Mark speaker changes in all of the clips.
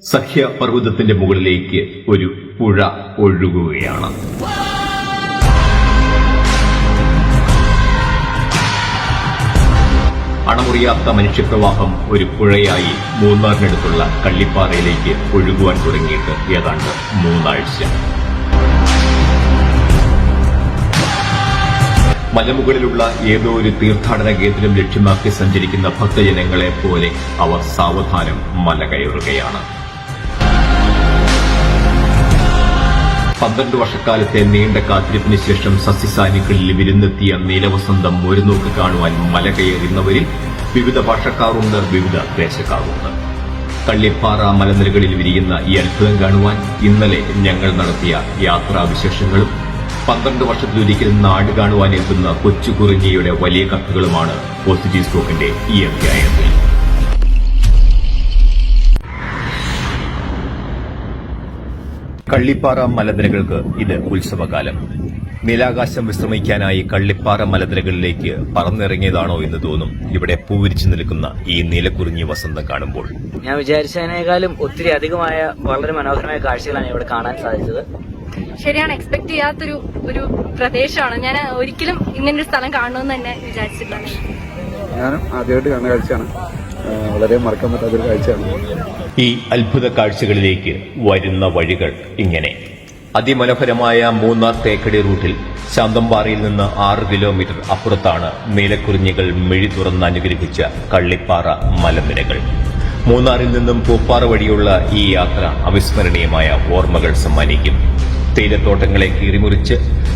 Speaker 1: സഹ്യപർവതത്തിന്റെ മുകളിലേക്ക് ഒരു പുഴ ഒഴുകുകയാണ്. അണമുറിയാത്ത മനുഷ്യപ്രവാഹം ഒരു പുഴയായി മൂന്നാറിനടുത്തുള്ള കള്ളിപ്പാറയിലേക്ക് ഒഴുകുവാൻ തുടങ്ങിയിട്ട് ഏതാണ്ട് മൂന്നാഴ്ച. മലമുകളിലുള്ള ഏതോ ഒരു തീർത്ഥാടന കേന്ദ്രം ലക്ഷ്യമാക്കി സഞ്ചരിക്കുന്ന ഭക്തജനങ്ങളെ പോലെ അവർ സാവധാനം മല കയറുകയാണ്. പന്ത്രണ്ട് വർഷക്കാലത്തെ നീണ്ട കാത്തിരിപ്പിന് ശേഷം സസ്യസാനികളിൽ വിരുന്നെത്തിയ നീലവസന്തം ഒരു നോക്ക് കാണുവാൻ മല കയറുന്നവരിൽ വിവിധ ഭാഷക്കാറുണ്ട് വിവിധ ദേശക്കാറുണ്ട് കള്ളിപ്പാറ മലനിരകളിൽ വിരിയുന്ന ഈ അത്ഭുതം കാണുവാൻ ഇന്നലെ ഞങ്ങൾ നടത്തിയ യാത്രാവിശേഷങ്ങളും പന്ത്രണ്ട് വർഷത്തിലൊരിക്കൽ നാട് കാണുവാൻ എത്തുന്ന കൊച്ചു കുറിഞ്ഞിയുടെ വലിയ കഥകളുമാണ് പോസിറ്റീവ് സ്റ്റോക്കിന്റെ ഈ അധ്യായത്തിൽ കള്ളിപ്പാറ മലനിരകൾക്ക് ഇത് ഉത്സവകാലം. നീലാകാശം വിശ്രമിക്കാനായി കള്ളിപ്പാറ മലനിരകളിലേക്ക് പറന്നിറങ്ങിയതാണോ എന്ന് തോന്നും ഇവിടെ പൂവിരിച്ചു നിൽക്കുന്ന ഈ നീലക്കുറിഞ്ഞി വസന്തം കാണുമ്പോൾ.
Speaker 2: ഞാൻ വിചാരിച്ചതിനേക്കാളും ഒത്തിരി അധികമായ വളരെ മനോഹരമായ കാഴ്ചകളാണ് ഇവിടെ കാണാൻ സാധിച്ചത്.
Speaker 3: ശരിയാണ് എക്സ്പെക്ട് ചെയ്യാത്തൊരു ഒരു പ്രദേശമാണ്. ഞാൻ ഒരിക്കലും ഇങ്ങനെ ഒരു സ്ഥലം കാണണമെന്ന് തന്നെ വിചാരിച്ചില്ല
Speaker 4: ഞാനും ആദ്യമായിട്ട് കാണുന്ന കാഴ്ചയാണ്. വളരെ മറക്കാൻ പറ്റാത്തൊരു കാഴ്ചയാണ്.
Speaker 1: ഈ അത്ഭുത കാഴ്ചകളിലേക്ക് വരുന്ന വഴികൾ ഇങ്ങനെ. അതിമനോഹരമായ മൂന്നാർ തേക്കടി റൂട്ടിൽ ശാന്തമ്പാറയിൽ നിന്ന് ആറ് കിലോമീറ്റർ അപ്പുറത്താണ് നീലക്കുറിഞ്ഞികൾ മിഴി തുറന്ന് അനുഗ്രഹിച്ച കള്ളിപ്പാറ മലനിരകൾ. മൂന്നാറിൽ നിന്നും പൂപ്പാറ വഴിയുള്ള ഈ യാത്ര അവിസ്മരണീയമായ ഓർമ്മകൾ സമ്മാനിക്കും. തേയിലത്തോട്ടങ്ങളെ കീറിമുറിച്ച്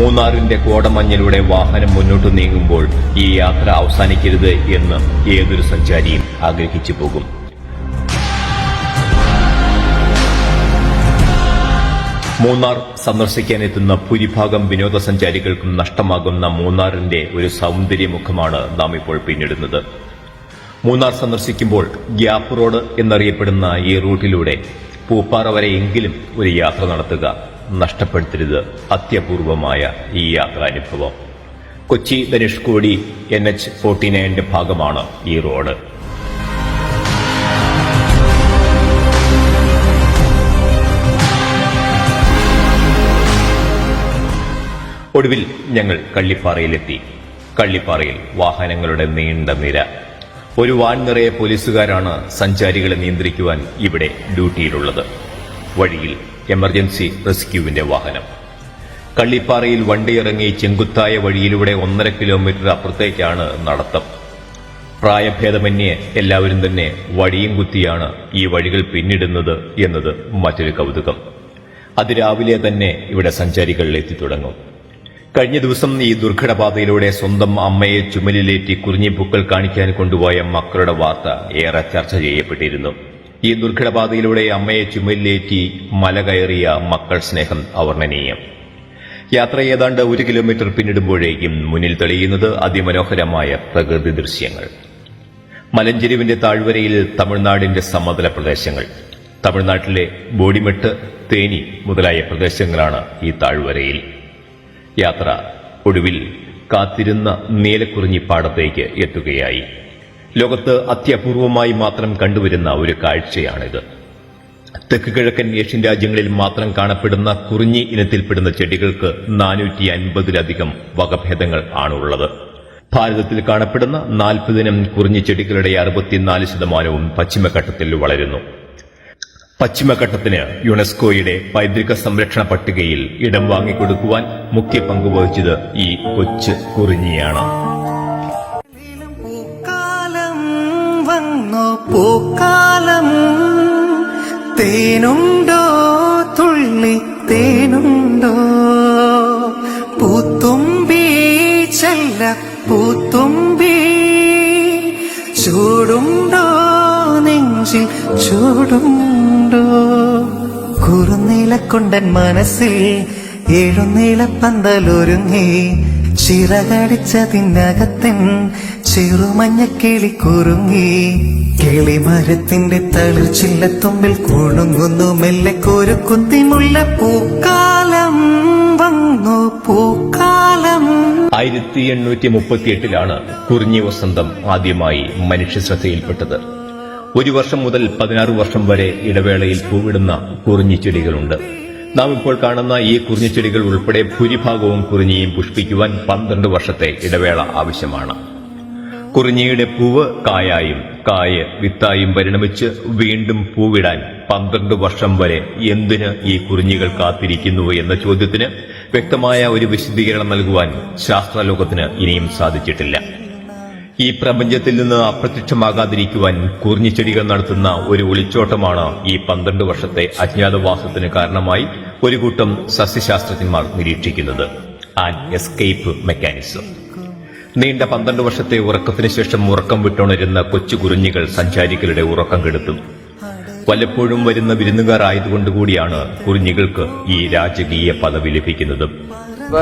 Speaker 1: മൂന്നാറിന്റെ കോടമഞ്ഞിലൂടെ വാഹനം മുന്നോട്ട് നീങ്ങുമ്പോൾ ഈ യാത്ര അവസാനിക്കരുത് എന്ന് ഏതൊരു സഞ്ചാരിയും ആഗ്രഹിച്ചു പോകും. മൂന്നാർ സന്ദർശിക്കാനെത്തുന്ന ഭൂരിഭാഗം വിനോദസഞ്ചാരികൾക്കും നഷ്ടമാകുന്ന മൂന്നാറിന്റെ ഒരു സൗന്ദര്യമുഖമാണ് നാം ഇപ്പോൾ പിന്നിടുന്നത്. മൂന്നാർ സന്ദർശിക്കുമ്പോൾ ഗ്യാപ്പ് റോഡ് എന്നറിയപ്പെടുന്ന ഈ റൂട്ടിലൂടെ പൂപ്പാറ വരെയെങ്കിലും ഒരു യാത്ര നടത്തുക. നഷ്ടപ്പെടുത്തരുത്. അത്യപൂർവമായ ഈ യാത്രാനുഭവം. Kochi Dhanushkodi N H forty നയന്റെ ഭാഗമാണ് ഈ റോഡ്. ഒടുവിൽ ഞങ്ങൾ കള്ളിപ്പാറയിലെത്തി. കള്ളിപ്പാറയിൽ വാഹനങ്ങളുടെ നീണ്ട നിര. ഒരു വാൻ നിറയെ പോലീസുകാരാണ് സഞ്ചാരികളെ നിയന്ത്രിക്കുവാൻ ഇവിടെ ഡ്യൂട്ടിയിലുള്ളത്. വഴിയിൽ എമർജൻസി റെസ്ക്യൂവിന്റെ വാഹനം. കള്ളിപ്പാറയിൽ വണ്ടിയിറങ്ങി ചെങ്കുത്തായ വഴിയിലൂടെ ഒന്നര കിലോമീറ്റർ അപ്പുറത്തേക്കാണ് നടത്തം. പ്രായഭേദമന്യേ എല്ലാവരും തന്നെ വടിയും കുത്തിയാണ് ഈ വഴികൾ പിന്നിടുന്നത് എന്നത് മറ്റൊരു കൗതുകം. അതിരാവിലെ തന്നെ ഇവിടെ സഞ്ചാരികൾ എത്തിത്തുടങ്ങും. കഴിഞ്ഞ ദിവസം ഈ ദുർഘടപാതയിലൂടെ സ്വന്തം അമ്മയെ ചുമലിലേറ്റി കുറിഞ്ഞിപ്പൂക്കൾ കാണിക്കാൻ കൊണ്ടുപോയ മക്കളുടെ വാർത്ത ഏറെ ചർച്ച ചെയ്യപ്പെട്ടിരുന്നു. ഈ ദുർഘടപാതയിലൂടെ അമ്മയെ ചുമലിലേറ്റി മല കയറിയ മക്കൾ സ്നേഹം അവർണനീയം. യാത്ര ഏതാണ്ട് ഒരു കിലോമീറ്റർ പിന്നിടുമ്പോഴേക്കും മുന്നിൽ തെളിയുന്നത് അതിമനോഹരമായ പ്രകൃതി ദൃശ്യങ്ങൾ. മലഞ്ചെരുവിന്റെ താഴ്വരയിൽ തമിഴ്നാടിന്റെ സമതല പ്രദേശങ്ങൾ. തമിഴ്നാട്ടിലെ ബോഡിമെട്ട് തേനി മുതലായ പ്രദേശങ്ങളാണ് ഈ താഴ്വരയിൽ. യാത്ര ഒടുവിൽ കാത്തിരുന്ന നീലക്കുറിഞ്ഞിപ്പാടത്തേക്ക് എത്തുകയായി. ലോകത്ത് അത്യപൂർവമായി മാത്രം കണ്ടുവരുന്ന ഒരു കാഴ്ചയാണിത്. തെക്ക് കിഴക്കൻ ഏഷ്യൻ രാജ്യങ്ങളിൽ മാത്രം കാണപ്പെടുന്ന കുറിഞ്ഞി ഇനത്തിൽപ്പെടുന്ന ചെടികൾക്ക് നാനൂറ്റി അൻപതിലധികം വകഭേദങ്ങൾ ആണുള്ളത്. ഭാരതത്തിൽ കാണപ്പെടുന്ന നാൽപ്പതിനം കുറിഞ്ഞി ചെടികളുടെ അറുപത്തിനാല് ശതമാനവും പശ്ചിമഘട്ടത്തിൽ വളരുന്നു. പശ്ചിമഘട്ടത്തിന് യുനെസ്കോയുടെ പൈതൃക സംരക്ഷണ പട്ടികയിൽ ഇടം വാങ്ങിക്കൊടുക്കുവാൻ മുഖ്യ പങ്കുവഹിച്ചത് ഈ കൊച്ചു കുറിഞ്ഞിയാണ്.
Speaker 5: വന്നു പൂക്കാലം. തേനുണ്ടോ? തുള്ളി തേനുണ്ടോ? പൂത്തുമ്പി ചെല്ല പൂത്തുമ്പി. ചൂടുണ്ടോ? നെഞ്ചിൽ ചൂടുണ്ടോ? കുറുനീലക്കൊണ്ടൻ മനസ്സിൽ എഴുന്നീല പന്തലൊരുങ്ങി ചിറകടിച്ചതിനകത്തൻ ചെറുമഞ്ഞ കിളി കുറുങ്ങി കിളിമരത്തിന്റെ തളിർച്ചില്ലത്തുമ്പിൽ കുണുങ്ങുന്നു. മെല്ലെ ഒരു കുത്തിമുള്ള പൂക്കാലം വന്നു. പൂക്കാലം.
Speaker 1: ആയിരത്തി എണ്ണൂറ്റി മുപ്പത്തിയെട്ടിലാണ് കുറിഞ്ഞി വസന്തം ആദ്യമായി മനുഷ്യ ശ്രദ്ധയിൽപ്പെട്ടത് ഒരു വർഷം മുതൽ പതിനാറ് വർഷം വരെ ഇടവേളയിൽ പൂവിടുന്ന കുറിഞ്ഞിച്ചെടികളുണ്ട് നാം ഇപ്പോൾ കാണുന്ന ഈ കുറിഞ്ഞിച്ചെടികൾ ഉൾപ്പെടെ ഭൂരിഭാഗവും കുറിഞ്ഞിയും പുഷ്പിക്കുവാൻ പന്ത്രണ്ട് വർഷത്തെ ഇടവേള ആവശ്യമാണ്. കുറിഞ്ഞിയുടെ പൂവ് കായായും കായ് വിത്തായും പരിണമിച്ച് വീണ്ടും പൂവിടാൻ പന്ത്രണ്ട് വർഷം വരെ എന്തിന് ഈ കുറിഞ്ഞികൾ കാത്തിരിക്കുന്നു എന്ന ചോദ്യത്തിന് വ്യക്തമായ ഒരു വിശദീകരണം നൽകുവാൻ ശാസ്ത്രലോകത്തിന് ഇനിയും സാധിച്ചിട്ടില്ല. ഈ പ്രപഞ്ചത്തിൽ നിന്ന് അപ്രത്യക്ഷമാകാതിരിക്കുവാൻ കുറിഞ്ഞിച്ചെടികൾ നടത്തുന്ന ഒരു ഒളിച്ചോട്ടമാണ് ഈ പന്ത്രണ്ട് വർഷത്തെ അജ്ഞാതവാസത്തിന് കാരണമായി ഒരു കൂട്ടം സസ്യശാസ്ത്രജ്ഞന്മാർ നിരീക്ഷിക്കുന്നത്. An escape mechanism. നീണ്ട പന്ത്രണ്ട് വർഷത്തെ ഉറക്കത്തിന് ശേഷം ഉറക്കം വിട്ടുണരുന്ന കൊച്ചു കുറിഞ്ഞികൾ സഞ്ചാരികളുടെ ഉറക്കം കെടുത്തും. പലപ്പോഴും വരുന്ന വിരുന്നുകാർ ആയതുകൊണ്ടുകൂടിയാണ് കുറിഞ്ഞികൾക്ക് ഈ രാജകീയ പദവി ലഭിക്കുന്നത്.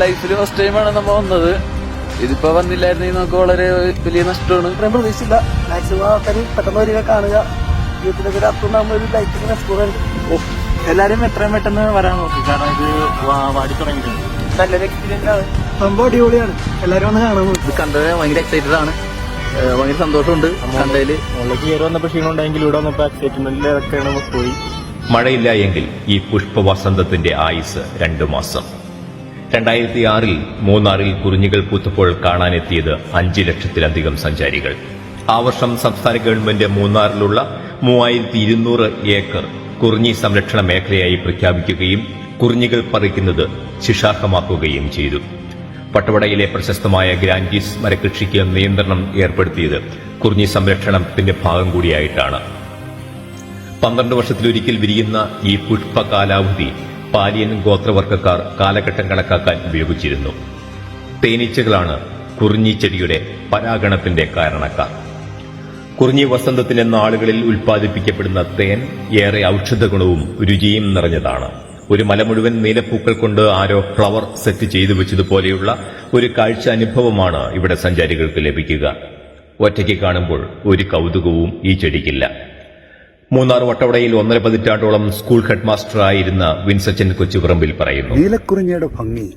Speaker 6: ലൈഫിൽ ഫസ്റ്റ് ടൈമാണ് വന്നത്. ഇതിപ്പോ വന്നില്ലായിരുന്നെങ്കിൽ നമുക്ക് വളരെ വലിയ നഷ്ടമാണ്.
Speaker 7: ഇത്രയും പ്രതീക്ഷിച്ചില്ല. മാക്സിമം ആൾക്കാർ പെട്ടെന്ന് വരിക കാണുക. ജീവിതത്തിലേക്ക് ഒരു അത്തുണ്ടാകുമ്പോൾ ഒരു എക്സ്പീരിയൻസ്
Speaker 8: എല്ലാരും എത്രയും പെട്ടെന്ന് വരാൻ നോക്കി. കാരണം ഇത് വാടി തുടങ്ങിയിട്ടുണ്ട്.
Speaker 7: നല്ലൊരു എക്സ്പീരിയൻസ് ആണ്. സംഭവം അടിപൊളിയാണ്. എല്ലാരും ഒന്ന് കാണാൻ നോക്കി.
Speaker 6: ഇത് കണ്ടത് ഭയങ്കര എക്സൈറ്റഡ് ആണ്. ഭയങ്കര സന്തോഷമുണ്ട് കണ്ടതിൽ.
Speaker 8: മുകളിലേക്ക് കയറി വന്നപ്പോൾ ക്ഷീണം ഉണ്ടെങ്കിൽ ഇവിടെ വന്നപ്പോൾ എക്സൈറ്റ്മെന്റിലൊക്കെയാണ് പോയി.
Speaker 1: മഴയില്ല എങ്കിൽ ഈ പുഷ്പവസന്തത്തിന്റെ ആയുസ് രണ്ടു മാസം. രണ്ടായിരത്തി ആറിൽ മൂന്നാറിൽ കുറിഞ്ഞികൾ പൂത്തപ്പോൾ കാണാനെത്തിയത് അഞ്ച് ലക്ഷത്തിലധികം സഞ്ചാരികൾ. ആ വർഷം സംസ്ഥാന ഗവൺമെന്റ് മൂന്നാറിലുള്ള മൂവായിരത്തി ഇരുന്നൂറ് ഏക്കർ കുറിഞ്ഞി സംരക്ഷണ മേഖലയായി പ്രഖ്യാപിക്കുകയും കുറിഞ്ഞികൾ പറിക്കുന്നത് ശിക്ഷാർഹമാക്കുകയും ചെയ്തു. പട്ടവടയിലെ പ്രശസ്തമായ ഗ്രാൻഡീസ് മരകൃഷിക്ക് നിയന്ത്രണം ഏർപ്പെടുത്തിയത് കുറിഞ്ഞി സംരക്ഷണത്തിന്റെ ഭാഗം കൂടിയായിട്ടാണ്. പന്ത്രണ്ട് വർഷത്തിലൊരിക്കൽ വിരിയുന്ന ഈ പുഷ്പ കാലാവധി പാലിയൻ ഗോത്രവർഗക്കാർ കാലഘട്ടം കണക്കാക്കാൻ ഉപയോഗിച്ചിരുന്നു. തേനീച്ചകളാണ് കുറിഞ്ഞിച്ചെടിയുടെ പരാഗണത്തിന്റെ കാരണക്കാർ. കുറിഞ്ഞി വസന്തത്തിന്റെ നാളുകളിൽ ഉൽപ്പാദിപ്പിക്കപ്പെടുന്ന തേൻ ഏറെ ഔഷധ ഗുണവും രുചിയും നിറഞ്ഞതാണ്. ഒരു മല മുഴുവൻ നീലപ്പൂക്കൾ കൊണ്ട് ആരോ ഫ്ലവർ സെറ്റ് ചെയ്തു വെച്ചതുപോലെയുള്ള ഒരു കാഴ്ച അനുഭവമാണ് ഇവിടെ സഞ്ചാരികൾക്ക് ലഭിക്കുക. ഒറ്റയ്ക്ക് കാണുമ്പോൾ ഒരു കൗതുകവും ഈ ചെടിക്കില്ല. മൂന്നാർ വട്ടവടയിൽ ഒന്നര പതിറ്റാണ്ടോളം സ്കൂൾ ഹെഡ് മാസ്റ്ററായിരുന്ന വിൻസച്ചൻ കൊച്ചുപറമ്പിൽ പറയുന്നു.
Speaker 4: നീലക്കുറിഞ്ഞയുടെ ഭംഗി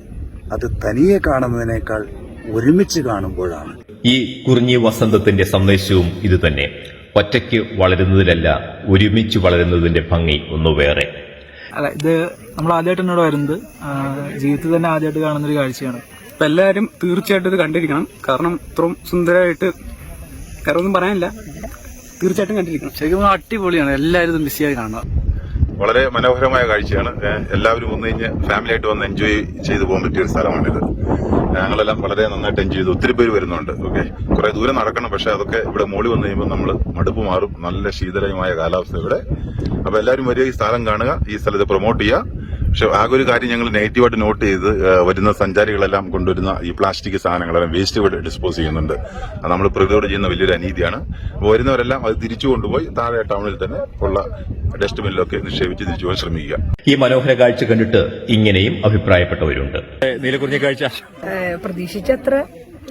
Speaker 4: അത് തനിയെ കാണുന്നതിനേക്കാൾ ഒരുമിച്ച് കാണുമ്പോഴാണ്.
Speaker 1: ഈ കുറിഞ്ഞി വസന്തത്തിന്റെ സന്ദേശവും ഇതുതന്നെ ഒറ്റയ്ക്ക് വളരുന്നതിലല്ല ഒരുമിച്ച് വളരുന്നതിന്റെ ഭംഗി ഒന്നു വേറെ.
Speaker 8: അല്ല ഇത് നമ്മൾ ആദ്യമായിട്ട് എന്നോട് വരുന്നത്. ജീവിതത്തിൽ തന്നെ ആദ്യമായിട്ട് കാണുന്ന ഒരു കാഴ്ചയാണ്.
Speaker 7: അപ്പൊ എല്ലാവരും തീർച്ചയായിട്ടും ഇത് കണ്ടിരിക്കണം. കാരണം ഇത്രയും സുന്ദരമായിട്ട് വേറെ ഒന്നും പറയാനില്ല. തീർച്ചയായിട്ടും കണ്ടിരിക്കണം.
Speaker 6: ശരിക്കും അടിപൊളിയാണ്. എല്ലാവരും ഇത് ബിസിയായി കാണാം
Speaker 9: വളരെ മനോഹരമായ കാഴ്ചയാണ്. എല്ലാവരും ഒന്ന് കഴിഞ്ഞ് ഫാമിലി ആയിട്ട് വന്ന് എൻജോയ് ചെയ്തു പോകാൻ പറ്റിയ ഒരു സ്ഥലമാണിത്. ഞങ്ങളെല്ലാം വളരെ നന്നായിട്ട് എൻജോയ് ചെയ്തു. ഒത്തിരി പേര് വരുന്നുണ്ട്. ഓക്കെ. കുറെ ദൂരം നടക്കണം പക്ഷെ അതൊക്കെ ഇവിടെ മോളി വന്നു കഴിയുമ്പോൾ നമ്മൾ മടുപ്പ് മാറും. നല്ല ശീതളമായ കാലാവസ്ഥ ഇവിടെ. അപ്പൊ എല്ലാവരും വരിക ഈ സ്ഥലം കാണുക ഈ സ്ഥലത്ത് പ്രൊമോട്ട് ചെയ്യുക. പക്ഷെ ആകെ ഒരു കാര്യം ഞങ്ങൾ നെഗറ്റീവായിട്ട് നോട്ട് ചെയ്ത് വരുന്ന സഞ്ചാരികളെല്ലാം കൊണ്ടുവരുന്ന ഈ പ്ലാസ്റ്റിക് സാധനങ്ങളെല്ലാം വേസ്റ്റ് ഇവിടെ ഡിസ്പോസ് ചെയ്യുന്നുണ്ട്. അത് നമ്മൾ പ്രകൃതിയോട് ചെയ്യുന്ന വലിയൊരു അനീതിയാണ്. അപ്പോൾ വരുന്നവരെല്ലാം അത് തിരിച്ചു കൊണ്ടുപോയി താഴെ ടൗണിൽ തന്നെ ഉള്ള ഡസ്റ്റ്ബിനിലൊക്കെ നിക്ഷേപിച്ച് തിരിച്ചു പോകാൻ ശ്രമിക്കുക.
Speaker 1: ഈ മനോഹര കാഴ്ച കണ്ടിട്ട് ഇങ്ങനെയും അഭിപ്രായപ്പെട്ടവരുണ്ട്. നീലക്കുറിഞ്ഞ കാഴ്ച?
Speaker 10: പ്രതീക്ഷിച്ചത്ര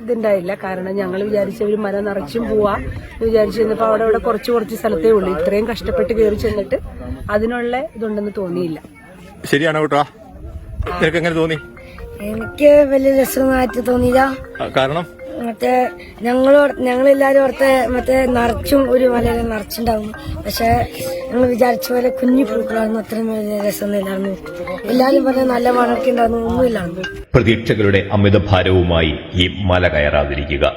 Speaker 10: ഇതുണ്ടായില്ല. കാരണം ഞങ്ങൾ വിചാരിച്ച ഒരു മല നിറച്ചും പോവാ. വിചാരിച്ചു ചെന്നപ്പോ അവിടെ അവിടെ കുറച്ച് കുറച്ച് സ്ഥലത്തേ ഉള്ളൂ. ഇത്രയും കഷ്ടപ്പെട്ട് കയറി ചെന്നിട്ട് അതിനുള്ള ഇതുണ്ടെന്ന് തോന്നിയില്ല.
Speaker 1: ശരിയാണോ കേട്ടോ? നിനക്ക് എങ്ങനെ തോന്നി?
Speaker 10: എനിക്ക് വലിയ രസമായിട്ട് തോന്നിയില്ല.
Speaker 1: കാരണം?
Speaker 10: മറ്റേ ഞങ്ങൾ ഞങ്ങളെല്ലാരും ഓർത്തെ മറ്റേ നിറച്ചും ഒരു മലയിൽ നിറച്ചുണ്ടാവും. പക്ഷെ ഞങ്ങൾ വിചാരിച്ച പോലെ കുഞ്ഞു പൂക്കളായിരുന്നു. അത്രയും വലിയ രസമൊന്നുമില്ലായിരുന്നു. എല്ലാരും പറഞ്ഞ നല്ല മണമൊക്കെ ഉണ്ടായിരുന്നു ഒന്നുമില്ലായിരുന്നു.
Speaker 1: പ്രതീക്ഷകളുടെ അമിതഭാരവുമായി ഈ മല കയറാതിരിക്കുക.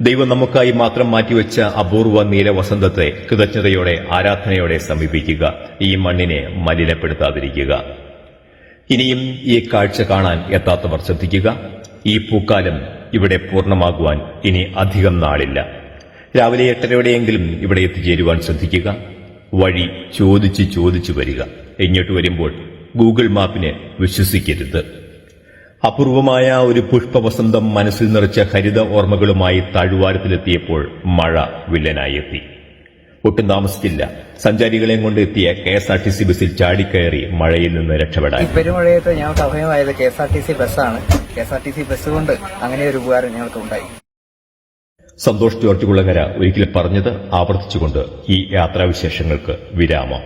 Speaker 1: ദൈവം നമുക്കായി മാത്രം മാറ്റിവെച്ച അപൂർവ നീലവസന്തത്തെ കൃതജ്ഞതയോടെ ആരാധനയോടെ സമീപിക്കുക. ഈ മണ്ണിനെ മലിനപ്പെടുത്താതിരിക്കുക. ഇനിയും ഈ കാഴ്ച കാണാൻ എത്താത്തവർ ശ്രദ്ധിക്കുക. ഈ പൂക്കാലം ഇവിടെ പൂർണമാകുവാൻ ഇനി അധികം നാളില്ല. രാവിലെ എട്ടരയോടെയെങ്കിലും ഇവിടെ എത്തിച്ചേരുവാൻ ശ്രദ്ധിക്കുക. വഴി ചോദിച്ച് ചോദിച്ചു വരിക. ഇങ്ങോട്ട് വരുമ്പോൾ ഗൂഗിൾ മാപ്പിനെ വിശ്വസിക്കരുത്. അപൂർവമായ ഒരു പുഷ്പവസന്തം മനസ്സിൽ നിറച്ച ഹരിത ഓർമ്മകളുമായി താഴ്വാരത്തിലെത്തിയപ്പോൾ മഴ വില്ലനായി എത്തി. ഒട്ടും താമസിച്ചില്ല. സഞ്ചാരികളെയും കൊണ്ട് എത്തിയ K S R T C ബസ്സിൽ ചാടിക്കയറി മഴയിൽ നിന്ന് രക്ഷപ്പെടാൻ.
Speaker 7: പെരുമഴയത്ത് ഞങ്ങൾക്ക് അഭയമായത് K S R T C ബസ്സാണ്. K S R T C bus കൊണ്ട് അങ്ങനെ ഒരു ഉപകാരം ഞങ്ങൾക്ക് ഉണ്ടായി.
Speaker 1: സന്തോഷ് ജോർജ് കുളങ്ങര ഒരിക്കൽ പറഞ്ഞത് ആവർത്തിച്ചുകൊണ്ട് ഈ യാത്രാവിശേഷങ്ങൾക്ക് വിരാമം.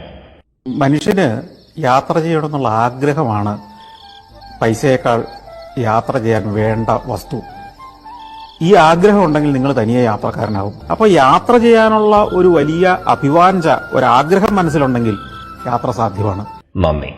Speaker 11: മനുഷ്യന് യാത്ര ചെയ്യണമെന്നുള്ള ആഗ്രഹമാണ് പൈസയേക്കാൾ യാത്ര ചെയ്യാൻ വേണ്ട വസ്തു. ഈ ആഗ്രഹം ഉണ്ടെങ്കിൽ നിങ്ങൾ തനിയെ യാത്രക്കാരനാവും. അപ്പോൾ യാത്ര ചെയ്യാനുള്ള ഒരു വലിയ അഭിവാഞ്ച ഒരാഗ്രഹം മനസ്സിലുണ്ടെങ്കിൽ യാത്ര സാധ്യമാണ്.
Speaker 1: നന്ദി.